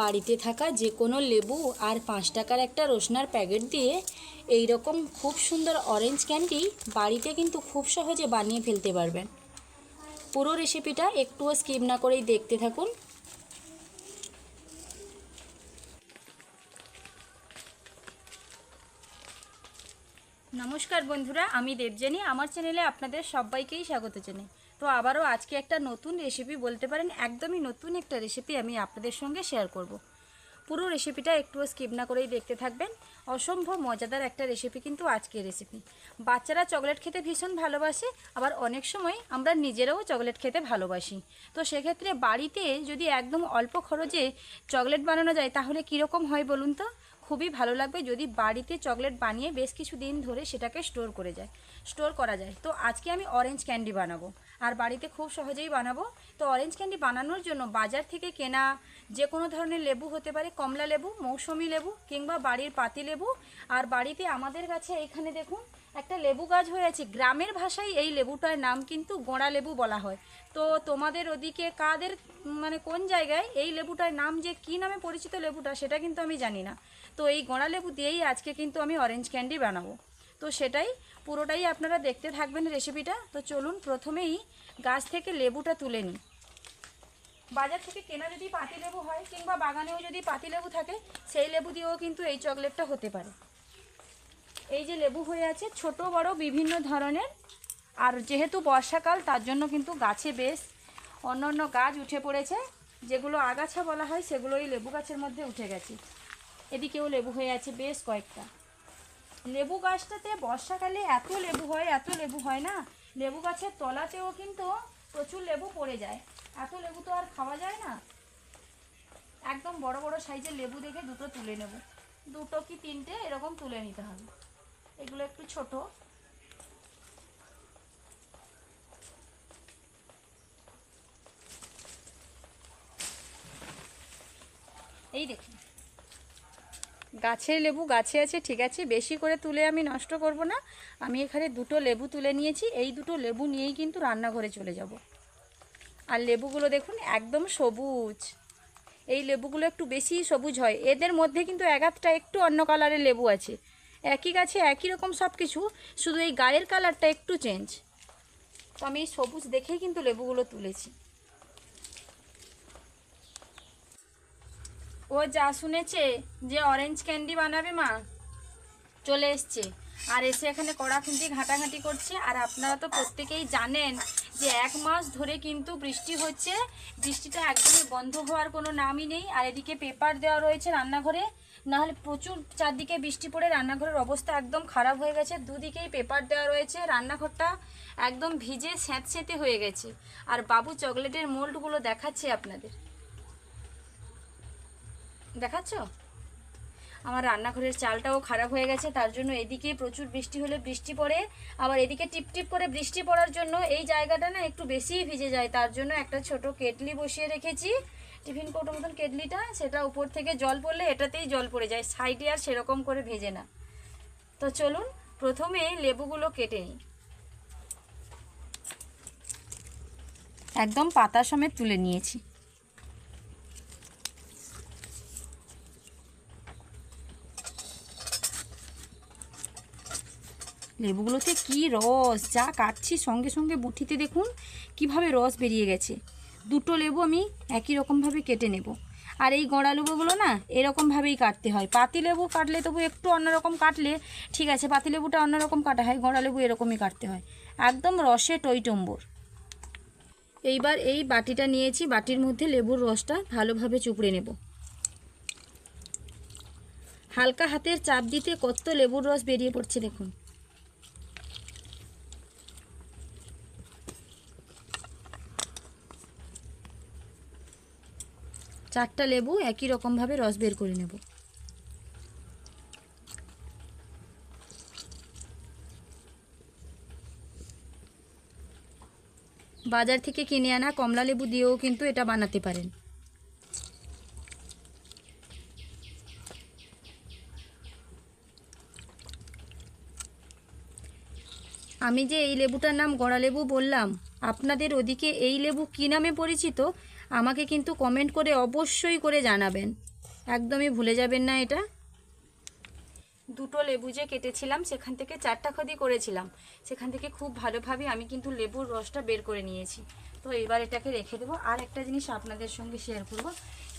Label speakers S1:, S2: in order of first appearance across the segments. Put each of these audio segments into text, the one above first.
S1: বাড়িতে থাকা যে কোনো লেবু আর পাঁচ টাকার একটা রসুনার প্যাকেট দিয়ে এই রকম খুব সুন্দর অরেঞ্জ ক্যান্ডি বাড়িতে কিন্তু খুব সহজে বানিয়ে ফেলতে পারবেন। পুরো রেসিপিটা একটুও স্কিপ না করেই দেখতে থাকুন। নমস্কার বন্ধুরা, আমি দেবজানী আমার চ্যানেলে আপনাদের সবাইকেই স্বাগত জানাই। তো আবারও আজকে একটা নতুন রেসিপি বলতে পারেন, একদমই নতুন একটা রেসিপি আমি আপনাদের সঙ্গে শেয়ার করব। পুরো রেসিপিটা একটু স্কিপ না করেই দেখতে থাকবেন। অসম্ভব মজাদার একটা রেসিপি কিন্তু আজকের রেসিপি বাচ্চারা চকলেট খেতে ভীষণ ভালোবাসে, আবার অনেক সময় আমরা নিজেরাও চকলেট খেতে ভালোবাসি। তো সেক্ষেত্রে বাড়িতে যদি একদম অল্প খরচে চকলেট বানানো যায়, তাহলে কীরকম হয় বলুন তো? খুবই ভালো লাগবে যদি বাড়িতে চকলেট বানিয়ে বেশ কিছু দিন ধরে সেটাকে স্টোর করে যায়, স্টোর করা যায়। তো আজকে আমি অরেঞ্জ ক্যান্ডি বানাবো। আর বাড়িতে খুব সহজেই বানাবো। তো অরেঞ্জ ক্যান্ডি বানানোর জন্য বাজার থেকে কেনা যে কোনো ধরনের লেবু হতে পারে, কমলা লেবু, মৌসুমি লেবু কিংবা বাড়ির পাতি লেবু। আর বাড়িতে আমাদের কাছে এখানে দেখুন, একটা লেবু গাছ হয়ে আছে। গ্রামের ভাষায় এই লেবুটার নাম কিন্তু গোড়া লেবু বলা হয়। তো তোমাদের ওদিকে কাদের মানে কোন জায়গায় এই লেবুটার নাম যে কি নামে পরিচিত লেবুটা সেটা কিন্তু আমি জানি না। তো এই গোড়া লেবু দিয়েই আজকে কিন্তু আমি অরেঞ্জ ক্যান্ডি বানাবো। তো সেটাই পুরোটাই আপনারা দেখতে থাকবেন রেসিপিটা তো চলুন প্রথমেই গাছ থেকে লেবুটা তুলে নিই। বাজার থেকে কেনা যদি পাতি লেবু হয় কিংবা বাগানেও যদি পাতি লেবু থাকে, সেই লেবু দিয়েও কিন্তু এই চকলেটটা হতে পারে। এই যে লেবু হয়ে আছে, ছোট, বড়, বিভিন্ন ধরনের। আর যেহেতু বর্ষাকাল, তার জন্য কিন্তু গাছে বেশ অন্য অন্য গাছ উঠে পড়েছে। যেগুলো আগাছা বলা হয়, সেগুলো এই লেবু গাছের মধ্যে উঠে গেছে। এদিকেও লেবু হয়ে আছে বেশ কয়েকটা। লেবু গাছটাতে বর্ষাকালে এত লেবু হয়, এত লেবু হয় না? লেবু গাছের তলাতেও কিন্তু প্রচুর লেবু পড়ে যায়। এত লেবু তো আর খাওয়া যায় না। একদম বড় বড় সাইজের লেবু দেখে দুটো তুলে নেব। দুটো কি তিনটে? এরকম তুলে নিতে হবে। এগুলো একটু ছোট। এই দেখুন। গাছের লেবু গাছে আছে, ঠিক আছে, বেশি করে তুলে আমি নষ্ট করব না। আমি এখানে দুটো লেবু তুলে নিয়েছি, এই দুটো লেবু নিয়েই কিন্তু রান্নাঘরে চলে যাব। আর লেবুগুলো দেখুন, একদম সবুজ। এই লেবুগুলো একটু বেশি সবুজ হয়। এদের মধ্যে কিন্তু আধটা একটু অন্য কালারের লেবু আছে। একই গাছে একই রকম সব কিছু শুধু এই গায়ের কালারটা একটু চেঞ্জ তো আমি সবুজ দেখেই কিন্তু লেবুগুলো তুলেছি। ও যা শুনেছে যে অরেঞ্জ ক্যান্ডি বানাবে মা। চলে এসছে। আর এসে এখানে কড়া কড়াখুন্তি ঘাঁটাঘাঁটি করছে। আর আপনারা তো প্রত্যেকেই জানেন যে এক মাস ধরে কিন্তু বৃষ্টি হচ্ছে। বৃষ্টিটা একদমই বন্ধ হওয়ার কোনো নামই নেই। আর এদিকে পেপার দেওয়া রয়েছে রান্নাঘরে। নাহলে প্রচুর চারদিকে বৃষ্টি পড়ে রান্নাঘরের অবস্থা একদম খারাপ হয়ে গেছে। দুদিকেই পেপার দেওয়া রয়েছে। রান্নাঘরটা একদম ভিজে স্যাঁতস্যাঁতে হয়ে গেছে। আর বাবু চকলেটের মোল্ডগুলো দেখাচ্ছে আপনাদের। দেখাচ্ছ? আমার রান্নাঘরের চালটাও খারাপ হয়ে গেছে, তার জন্য এদিকে প্রচুর বৃষ্টি হলে বৃষ্টি পড়ে, আবার এদিকে টিপ টিপ করে বৃষ্টি পড়ার জন্য এই জায়গাটা না একটু বেশিই ভিজে যায়, তার জন্য একটা ছোট কেটলি বসিয়ে রেখেছি। টিফিন কৌটো মতন কেটলিটা, সেটা উপর থেকে জল পড়লে এটাতেই জল পড়ে যায়, সাইডে আর সেরকম করে ভেজে না। তো চলুন, প্রথমে লেবুগুলো কেটে নিই। একদম পাতা সমেত তুলে নিয়েছি। লেবুগুলোতে কি রস? যা কাটছি সঙ্গে সঙ্গে বুটিতে দেখুন কীভাবে রস বেরিয়ে গেছে। দুটো লেবু আমি একই রকমভাবে কেটে নেব। আর এই গড়া লেবুগুলো না এরকমভাবেই কাটতে হয়। পাতি লেবু কাটলে তবু একটু অন্যরকম কাটলে ঠিক আছে, পাতি লেবুটা অন্যরকম কাটা হয়, গড়া লেবু এরকমই কাটতে হয়। একদম রসে টইটম্বর। এইবার এই বাটিটা নিয়েছি, বাটির মধ্যে লেবুর রসটা ভালোভাবে চুপড়ে নেব। হালকা হাতের চাপ দিতে কত লেবুর রস বেরিয়ে পড়ছে দেখুন। চারটা লেবু একই রকমভাবে রস বের করে নেব। বাজার থেকে কিনে আনা কমলা লেবু দিয়েও কিন্তু এটা বানাতে পারেন। আমি যে এই লেবুটার নাম গড়া লেবু বললাম আপনাদের ওদিকে এই লেবু কী নামে পরিচিত? আমাকে কিন্তু কমেন্ট করে অবশ্যই করে জানাবেন। একদমই ভুলে যাবেন না এটা। দুটো লেবু যে কেটেছিলাম, সেখান থেকে চারটা খদি করেছিলাম। সেখান থেকে খুব ভালোভাবে আমি কিন্তু লেবুর রসটা বের করে নিয়েছি। তো এবার এটাকে রেখে দেবো। আর একটা জিনিস আপনাদের সঙ্গে শেয়ার করব।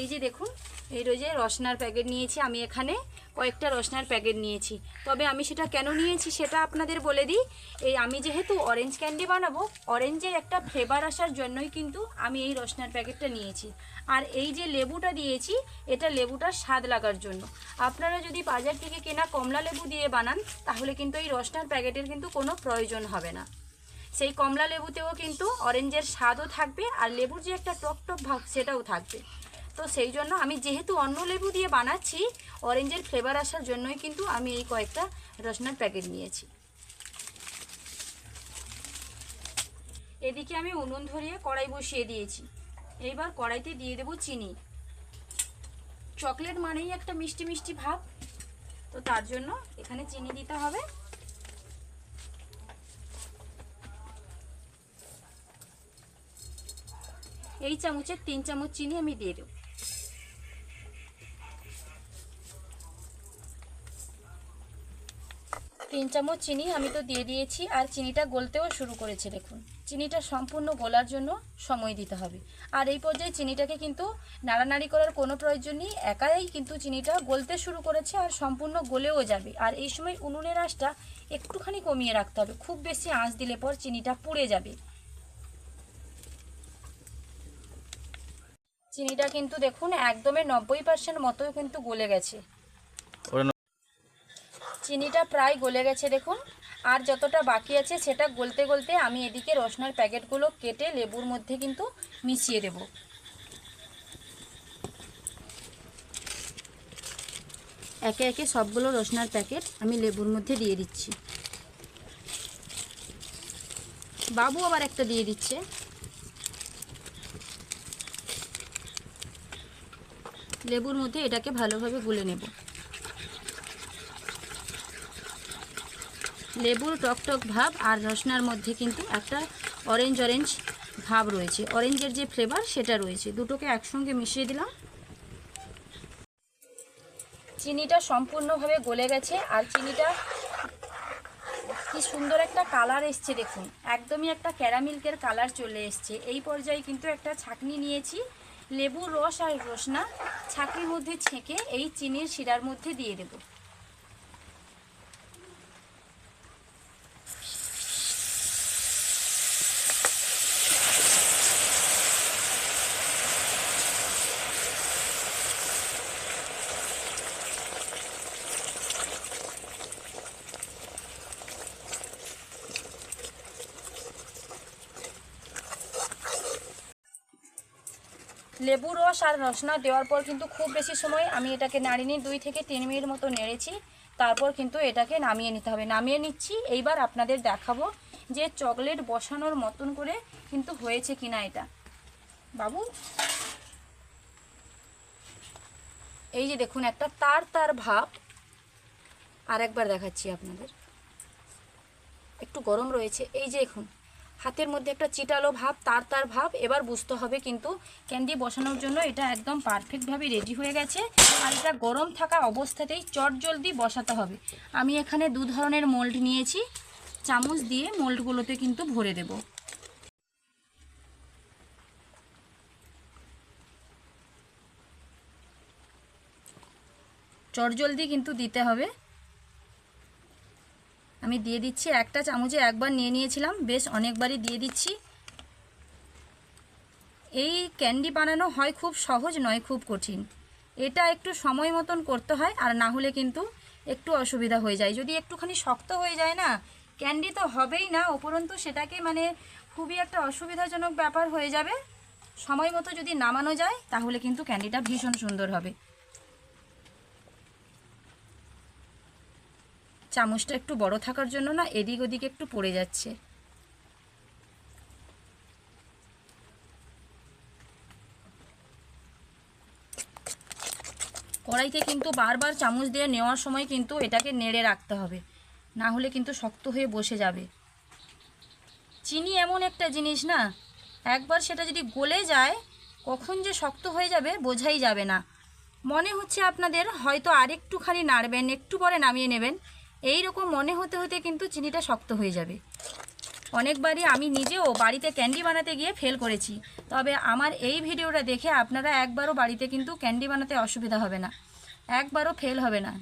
S1: এই যে দেখুন, এই রোজে রসনার প্যাকেট নিয়েছি। আমি এখানে কয়েকটা রসনার প্যাকেট নিয়েছি। তবে আমি সেটা কেন নিয়েছি সেটা আপনাদের বলে দিই। এই আমি যেহেতু অরেঞ্জ ক্যান্ডি বানাবো অরেঞ্জের একটা ফ্লেভার আসার জন্যই কিন্তু আমি এই রসনার প্যাকেটটা নিয়েছি। আর এই যে লেবুটা দিয়েছি, এটা লেবুটার স্বাদ লাগার জন্য। আপনারা যদি বাজার থেকে কেনা কমলা লেবু দিয়ে বানান, তাহলে কিন্তু এই রসনার প্যাকেটের কিন্তু কোনো প্রয়োজন হবে না। সেই কমলা লেবুতেও কিন্তু অরেঞ্জের স্বাদও থাকবে আর লেবুর যে একটা টক টক ভাব সেটাও থাকবে। তো সেই জন্য আমি যেহেতু অন্য লেবু দিয়ে বানাচ্ছি অরেঞ্জের ফ্লেভার আসার জন্যই কিন্তু আমি এই কয়েকটা রসনার প্যাকেট নিয়েছি। এদিকে আমি উনুন ধরিয়ে কড়াই বসিয়ে দিয়েছি। এইবার কড়াইতে দিয়ে দেবো চিনি। চকলেট মানেই একটা মিষ্টি মিষ্টি ভাব। তো তার জন্য এখানে চিনি দিতে হবে। এই চামচের তিন চামচ চিনি আমি দিয়ে দেবো। তিন চামচ চিনি আমি তো দিয়ে দিয়েছি, আর চিনিটা গলতেও শুরু করেছে, দেখুন। চিনিটা সম্পূর্ণ গলার জন্য সময় দিতে হবে। আর এই পর্যায়ে চিনিটাকে কিন্তু নাড়ানাড়ি করার কোনো প্রয়োজন নেই, একাই কিন্তু চিনিটা গলতে শুরু করেছে আর সম্পূর্ণ গলেও যাবে। আর এই সময় উনুনের আঁচটা একটুখানি কমিয়ে রাখতে হবে, খুব বেশি আঁচ দিলে পর চিনিটা পুড়ে যাবে। চিনিটা কিন্তু দেখুন একদমই নব্বই পার্সেন্ট মতো কিন্তু গলে গেছে। চিনিটা প্রায় গলে গেছে দেখুন। আর যতটা বাকি আছে সেটা গলতে গলতে আমি এদিকে রসনার প্যাকেটগুলো কেটে লেবুর মধ্যে কিন্তু মিশিয়ে দেব। একে একে সবগুলো রসনার প্যাকেট আমি লেবুর মধ্যে দিয়ে দিচ্ছি। বাবু আবার একটা দিয়ে দিচ্ছে। লেবুর মধ্যে এটাকে ভালোভাবে গুলে নেব। লেবুর টকটক ভাব আর রসনার মধ্যে কিন্তু একটা অরেঞ্জ অরেঞ্জ ভাব রয়েছে। অরেঞ্জের যে ফ্লেভার সেটা রয়েছে। দুটোকে একসঙ্গে মিশিয়ে দিলাম। চিনিটা সম্পূর্ণভাবে গলে গেছে আর চিনিটা কি সুন্দর একটা কালার এসছে দেখুন। একদমই একটা ক্যারামিল্কের কালার চলে এসছে। এই পর্যায়ে কিন্তু একটা ছাকনি নিয়েছি। লেবুর রস আর রসনা ছাঁকির মধ্যে ছেঁকে এই চিনির শিরার মধ্যে দিয়ে দেবো। লেবু রস আর রসনা দেওয়ার পর কিন্তু খুব বেশি সময় আমি এটাকে নাড়িয়ে দুই থেকে তিন মিনিট মতো নেড়েছি। তারপর কিন্তু এটাকে নামিয়ে নিতে হবে। নামিয়ে নিচ্ছি। এইবার আপনাদের দেখাবো যে চকলেট বসানোর মতন করে কিন্তু হয়েছে কিনা এটা। বাবু? এই যে দেখুন, একটা তার তার ভাব। আর একবার দেখাচ্ছি আপনাদের। একটু গরম রয়েছে। এই যে দেখুন হাতের মধ্যে একটা চিটালো ভাব, তার তার ভাব, এবার বুঝতে হবে কিন্তু ক্যান্ডি বসানোর জন্য এটা একদম পারফেক্টভাবে রেডি হয়ে গেছে। আর এটা গরম থাকা অবস্থাতেই চট জলদি বসাতে হবে। আমি এখানে দু ধরনের মোল্ড নিয়েছি। চামচ দিয়ে মোল্ডগুলোতে কিন্তু ভরে দেব। চট জলদি কিন্তু দিতে হবে। আমি দিয়ে দিচ্ছি, একটা চামচে একবার নিয়ে নিয়েছিলাম, বেশ অনেকবারই দিয়ে দিচ্ছি। এই ক্যান্ডি বানানো হয় খুব সহজ, নয় খুব কঠিন। এটা একটু সময় মতন করতে হয়, আর না হলে কিন্তু একটু অসুবিধা হয়ে যায়। যদি একটুখানি শক্ত হয়ে যায় না, ক্যান্ডি তো হবেই না, উপরন্তু সেটাকে মানে খুবই একটা অসুবিধাজনক ব্যাপার হয়ে যাবে। সময় মতো যদি নামানো যায়, তাহলে কিন্তু ক্যান্ডিটা ভীষণ সুন্দর হবে। চামচটা একটু বড় থাকার জন্য না এদিক ওদিক একটু পড়ে যাচ্ছে। কড়াইতে কিন্তু বারবার চামচ দিয়ে নেওয়ার সময় কিন্তু এটাকে নেড়ে রাখতে হবে, না হলে কিন্তু শক্ত হয়ে বসে যাবে। চিনি এমন একটা জিনিস না, একবার সেটা যদি গলে যায়, কখন যে শক্ত হয়ে যাবে বোঝাই যাবে না। মনে হচ্ছে আপনাদের হয়তো আরেকটুখানি নাড়বেন, একটু পরে নামিয়ে নেবেন এই রকম মনে হতে হতে কিন্তু চিনিটা শক্ত হয়ে যাবে। অনেকবারই আমি নিজেও বাড়িতে ক্যান্ডি বানাতে গিয়ে ফেল করেছি। তবে আমার এই ভিডিওটা দেখে আপনারা একবারও বাড়িতে কিন্তু ক্যান্ডি বানাতে অসুবিধা হবে না। একবারও ফেল হবে না।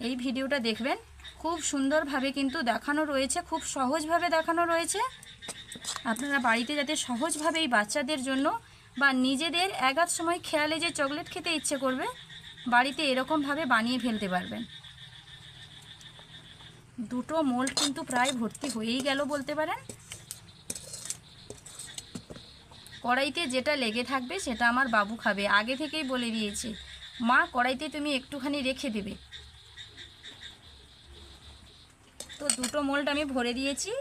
S1: এই ভিডিওটা দেখবেন, খুব সুন্দরভাবে কিন্তু দেখানো রয়েছে, খুব সহজভাবে দেখানো রয়েছে। আপনারা বাড়িতে যাতে সহজভাবে এই বাচ্চাদের জন্য বা নিজেদের এগাত সময় খেয়ালে যে চকলেট খেতে ইচ্ছে করবে বাড়িতে এরকমভাবে বানিয়ে ফেলতে পারবেন। দুটো মোল্ড কিন্তু প্রায় ভর্তি হয়েই গেল বলতে পারেন। কড়াইতে যেটা লেগে থাকবে সেটা আমার বাবু খাবে, আগে থেকেই বলে দিয়েছে। মা, কড়াইতে তুমি একটুখানি রেখে দেবে। তো দুটো মোল্ড আমি ভরে দিয়েছি,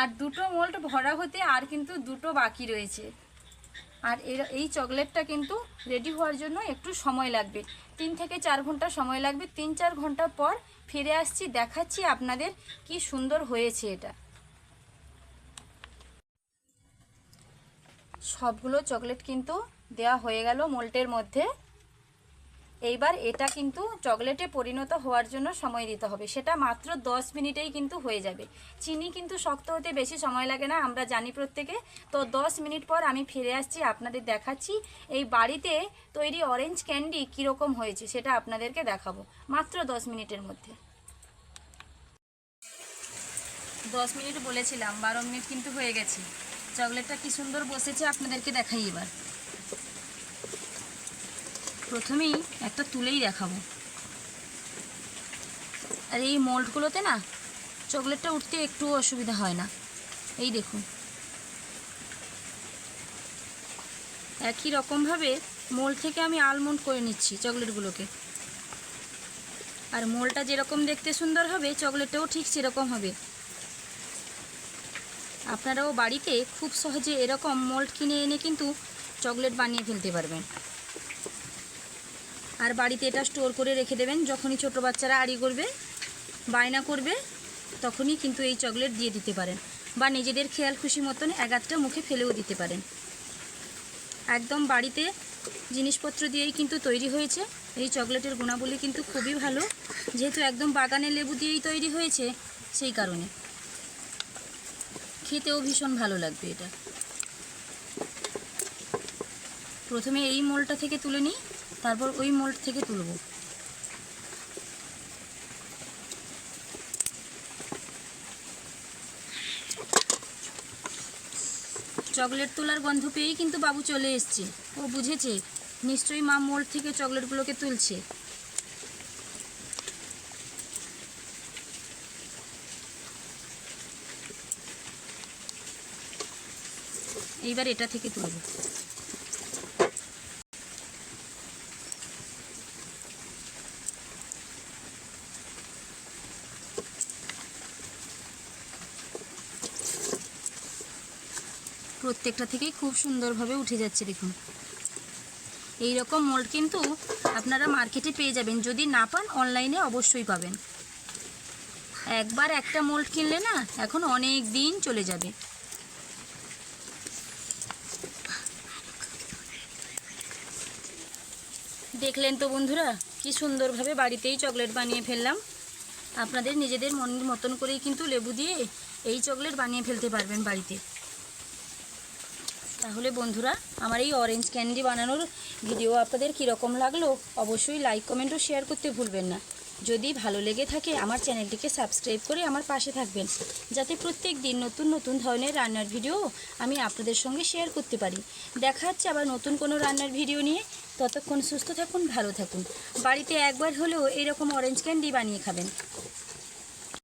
S1: আর দুটো মোল্ড ভরা হতে আর কিন্তু দুটো বাকি রয়েছে। আর এই চকলেটটা কিন্তু রেডি হওয়ার জন্য একটু সময় লাগবে। তিন থেকে চার ঘণ্টা সময় লাগবে। তিন চার ঘণ্টা পর ফিরে আসছি, দেখাচ্ছি আপনাদের কি সুন্দর হয়েছে এটা। সবগুলো চকলেট কিন্তু দেওয়া হয়ে গেল মোল্টের মধ্যে। এইবার এটা কিন্তু চকলেটে পরিণত হওয়ার জন্য সময় দিতে হবে। সেটা মাত্র দশ মিনিটেই কিন্তু হয়ে যাবে। চিনি কিন্তু শক্ত হতে বেশি সময় লাগে না, আমরা জানি প্রত্যেকে। তো দশ মিনিট পর আমি ফিরে আসছি, আপনাদের দেখাচ্ছি। এই বাড়িতে তৈরি অরেঞ্জ ক্যান্ডি কীরকম হয়েছে সেটা আপনাদেরকে দেখাবো, মাত্র দশ মিনিটের মধ্যে। দশ মিনিট বলেছিলাম, বারো মিনিট কিন্তু হয়ে গেছে। চকলেটটা কি সুন্দর বসেছে আপনাদেরকে দেখাই এবার। প্রথমেই একটা তুলেই দেখাবো। আর এই মোল্ডগুলোতে না, চকলেটটা উঠতে একটু অসুবিধা হয় না। এই দেখুন। একই রকমভাবে মোল্ড থেকে আমি আলমন্ড করে নিচ্ছি চকলেটগুলোকে। আর মোলটা যেরকম দেখতে সুন্দর হবে, চকলেটটাও ঠিক সেরকম হবে। আপনারাও বাড়িতে খুব সহজে এরকম মোল্ড কিনে এনে কিন্তু চকলেট বানিয়ে ফেলতে পারবেন। আর বাড়িতে এটা স্টোর করে রেখে দেবেন। যখনই ছোট বাচ্চারা আড়ি করবে, বায়না করবে, তখনই কিন্তু এই চকলেট দিয়ে দিতে পারেন। বা নিজেদের খেয়াল খুশি মতন এগাতটা মুখে ফেলেও দিতে পারেন। একদম বাড়িতে জিনিসপত্র দিয়েই কিন্তু তৈরি হয়েছে। এই চকলেটের গুণাবলী কিন্তু খুবই ভালো। যেহেতু একদম বাগানে লেবু দিয়েই তৈরি হয়েছে, সেই কারণে। খেতেও ভীষণ ভালো লাগবে এটা। প্রথমে এই মোলটা থেকে তুলে নিই। তারপর ওই মোল্ড থেকে তুলব। চকলেট তোলার গন্ধ পেয়েই কিন্তু বাবু চলে এসছে। ও বুঝেছে, নিশ্চয়ই মা মোল্ড থেকে চকলেটগুলোকে তুলছে। এইবার এটা থেকে তুলব। প্রত্যেকটা থেকেই খুব সুন্দরভাবে উঠে যাচ্ছে, দেখুন। এই রকম মোল্ড কিন্তু আপনারা মার্কেটে পেয়ে যাবেন। যদি না পান অনলাইনে অবশ্যই পাবেন। একবার একটা মোল্ড কিনলে না, এখন অনেক দিন চলে যাবে। দেখলেন তো বন্ধুরা, কি সুন্দরভাবে বাড়িতেই চকলেট বানিয়ে ফেললাম। আপনাদের নিজেদের মনের মতন করেই কিন্তু লেবু দিয়ে এই চকলেট বানিয়ে ফেলতে পারবেন বাড়িতে। তাহলে বন্ধুরা, আমার এই অরেঞ্জ ক্যান্ডি বানানোর ভিডিও আপনাদের কীরকম লাগল, অবশ্যই লাইক কমেন্ট ও শেয়ার করতে ভুলবেন না। যদি ভালো লেগে থাকে, আমার চ্যানেলটিকে সাবস্ক্রাইব করে আমার পাশে থাকবেন, যাতে প্রত্যেক দিন নতুন নতুন ধরনের রান্নার ভিডিও আমি আপনাদের সঙ্গে শেয়ার করতে পারি। দেখা হচ্ছে আবার নতুন কোনো রান্নার ভিডিও নিয়ে। ততক্ষণ সুস্থ থাকুন, ভালো থাকুন। বাড়িতে একবার হলেও এরকম অরেঞ্জ ক্যান্ডি বানিয়ে খাবেন।